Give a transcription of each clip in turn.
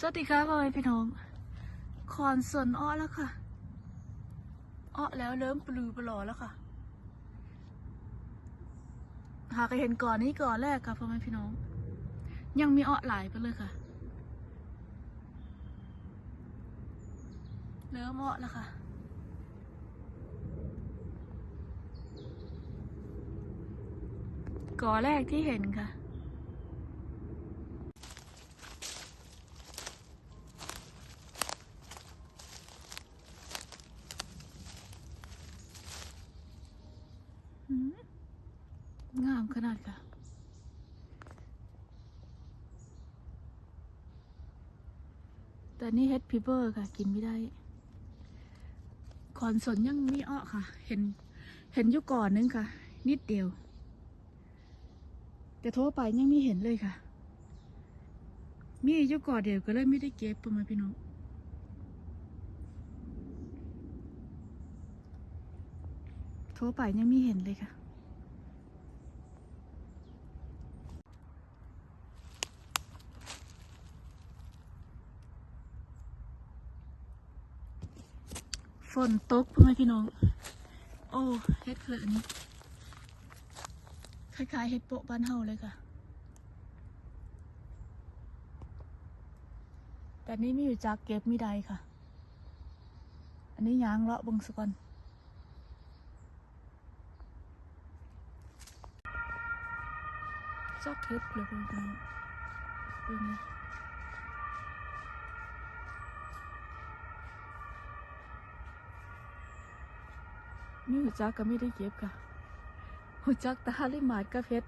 สวัสดีค่ะพ่อแม่พี่น้อง คอนสนอ้อแล้วค่ะอ้อแล้วเริ่มปลือปลอแล้วค่ะ หากเห็นก่อนนี้ก่อนแรกค่ะพ่อแม่พี่น้อง ยังมีอ้อหลายไปเลยค่ะ เริ่มอ้อแล้วค่ะก่อแรกที่เห็นค่ะ งามขนาดค่ะ แต่นี่เฮดพิเบอร์ค่ะ กินไม่ได้คอนสนยังมีอ้อค่ะ เห็น เห็นอยู่ก่อนนึงค่ะ นิดเดียว แต่โทรไปยังไม่เห็นเลยค่ะ มีอยู่ก่อนเดียวก็เลยไม่ได้เก็บประมาณพี่น้อง ทรไปยังไม่เห็นเลยค่ะ ฝนตกพ่อแม่พี่น้อง โอ้เฮ็ดเพลินคล้ายๆเฮ็ดโปะบ้านเฮาเลยค่ะ แต่นี่มีอยู่จักเก็บมีใดค่ะ อันนี้ยางเลาะบังสก่อน จักเฮ็ดเลยพ่อแม่พี่องเบิ่งเลยมีหัวจักก็ไม่ได้เก็บค่ะหัวจักตาลิมาดกับเฮ็ด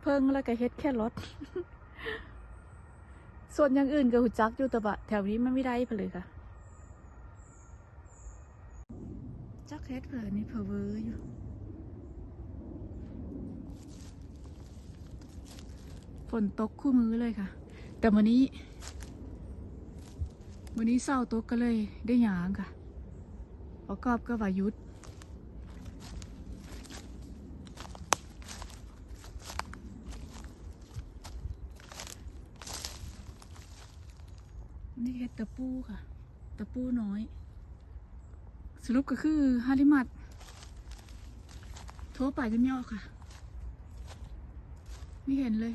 เพิ่งแล้วก็เฮ็ดแค่รถส่วนอย่างอื่นก็หัวจักอยู่แต่บะแถวนี้มันไม่ได้เพนเลยค่ะจักเฮ็ดเผลอนี่เผลอเวออยู่ ฝนตกคู่มือเลยค่ะ แต่วันนี้ วันนี้เศร้าตกก็เลยได้หยางค่ะประกอบก็ว่ายุดนี่เห็ดตะปูค่ะ ตะปูน้อย สรุปก็คือฮาริมัดโทรไปจะไม่อค่ะ ไม่เห็นเลย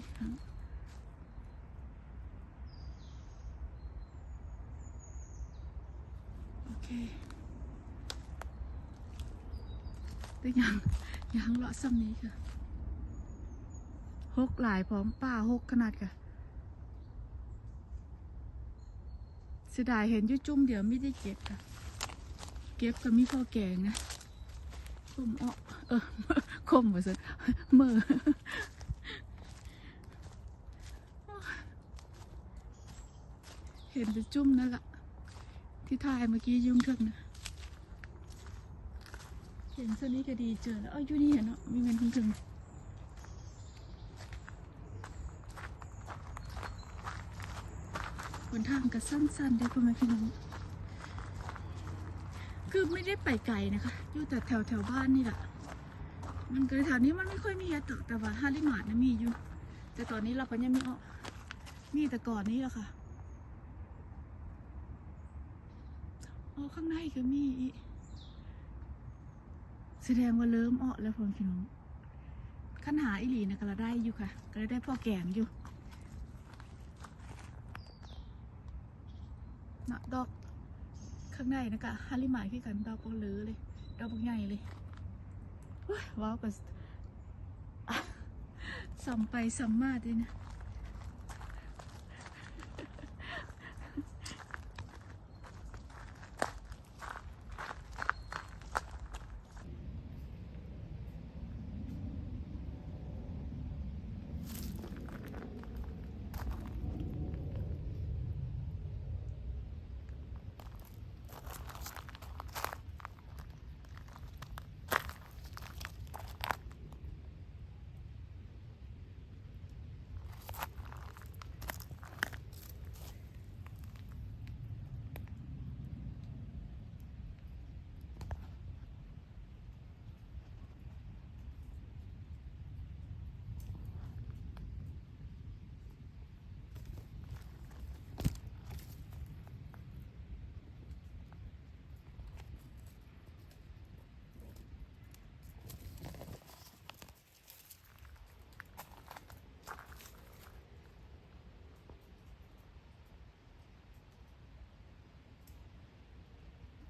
โอเคแต่ยังยังเลาะซ้ำนี้ค่ะหกหลายพร้อมป้าหกขนาดค่ะเสียดายเห็นยุ่จุ่มเดี๋ยวไม่ได้เก็บค่ะ เก็บก็มีพอแกงนะคมอ้อเออคมว่าสิเมื่อ เห็นแต่จุ่มนั่นแหละที่ถ่ายเมื่อกี้ยุ่งเถิกนะเห็นเส่วนนี้ก็ดีเจอแล้วเอ้ยอยู่นี่เห็นเนาะมีเงินถึงบนทางก็สั้นๆได้พ่อแม่พี่น้องคือไม่ได้ไปไกลนะคะอยู่แต่แถวแถวบ้านนี่แหละมันก็แถวนี้มันไม่ค่อยมีเห็ดหรอกแต่ว่าฮาริมาดนะมีอยู่ แต่ตอนนี้เราก็ยังไม่ออกมีแต่ก่อนนี้แหละค่ะ อ๋อข้างในก็มีอีกแสดงว่าเริ่มออกแล้วพ่อพี่น้องขั้นหาอีหลีนะก็เราได้อยู่ค่ะ ก็เลยได้พ่อแกงอยู่นะดอกข้างในนะคะฮาริมาคือกันดอกบอเลือเลย ดอกบกใหญ่เลยว้าวกับสัมไปสัมมาด้วยนะ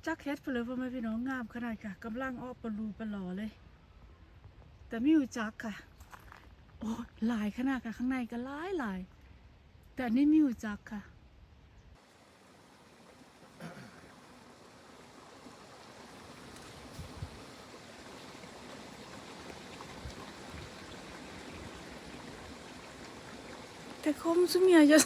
จักเฮ็ดไปเลยพ่อแม่พี่น้องงามขนาดค่ะกำลังออกปลูปลอเลย แต่ไม่อยู่จักค่ะ โอ้หลายขนาดค่ะข้างในก็หลายหลายแต่นนี่ไม่อยู่จักค่ะแต่คมสุเมียจะ